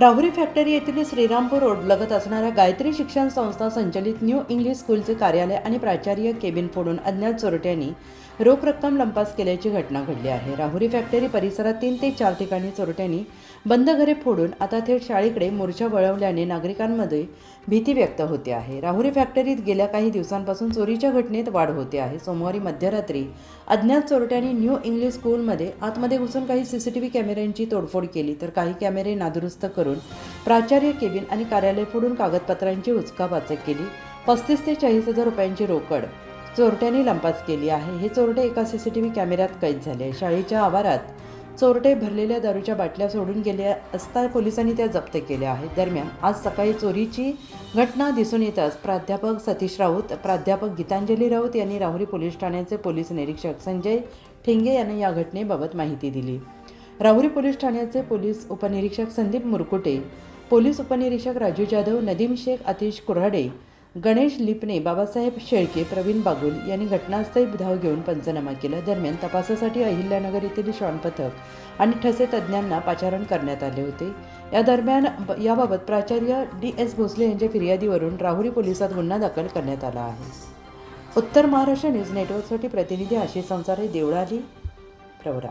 Rahuri factory येथील Shrirampur road लगत असणाऱ्या गायत्री शिक्षण संस्था संचलित न्यू इंग्लिश स्कूलचे कार्यालय आणि प्राचार्य केबिन फोडून अज्ञात चोरट्यांनी रोख रक्कम लंपास केल्याची घटना घडली आहे. राहुरी फॅक्टरी परिसरात तीन ते चार ठिकाणी चोरट्यांनी बंद घरे फोडून आता थेट शाळेकडे मोर्चा वळवल्याने नागरिकांमध्ये भीती व्यक्त होते आहे. राहुरी फॅक्टरीत गेल्या काही दिवसांपासून चोरीच्या घटनेत वाढ होते आहे. सोमवारी मध्यरात्री अज्ञात चोरट्यांनी न्यू इंग्लिश स्कूलमध्ये आतमध्ये घुसून काही सीसीटीव्ही कॅमेऱ्यांची तोडफोड केली तर काही कॅमेरे नादुरुस्त करून प्राचार्य केबिन आणि कार्यालय फोडून कागदपत्रांची उचकाबाचक केली. पस्तीस ते चाळीस हजार रुपयांची रोकड. चोरट्यांनी लंपास केली आहे. हे चोरटे एका सीसीटीव्ही कॅमेऱ्यात कैद झाले शाळेच्या आवारात चोरटे भरलेल्या दारूच्या बाटल्या सोडून गेल्या असता पोलिसांनी त्या जप्त केल्या आहेत. दरम्यान आज सकाळी चोरीची घटना दिसून येताच प्राध्यापक सतीश राऊत प्राध्यापक गीतांजली राऊत यांनी राहुरी पोलीस ठाण्याचे पोलीस निरीक्षक संजय ठेंगे यांना या घटनेबाबत माहिती दिली. राहुरी पोलीस ठाण्याचे पोलीस उपनिरीक्षक संदीप मुरकुटे पोलीस उपनिरीक्षक राजू जाधव नदीम शेख आतिश कुऱ्हाडे गणेश लिपणे बाबासाहेब शेळके प्रवीण बागुल यांनी घटनास्थळी धाव घेऊन पंचनामा केला. दरम्यान तपासासाठी अहिल्यानगर येथील श्वान पथक आणि ठसे तज्ज्ञांना पाचारण करण्यात आले होते. या दरम्यान याबाबत प्राचार्य डी एस भोसले यांच्या फिर्यादीवरून राहुरी पोलिसात गुन्हा दाखल करण्यात आला आहे. उत्तर महाराष्ट्र न्यूज नेटवर्कसाठी प्रतिनिधी आशिष संसारे देवळाली प्रवरा.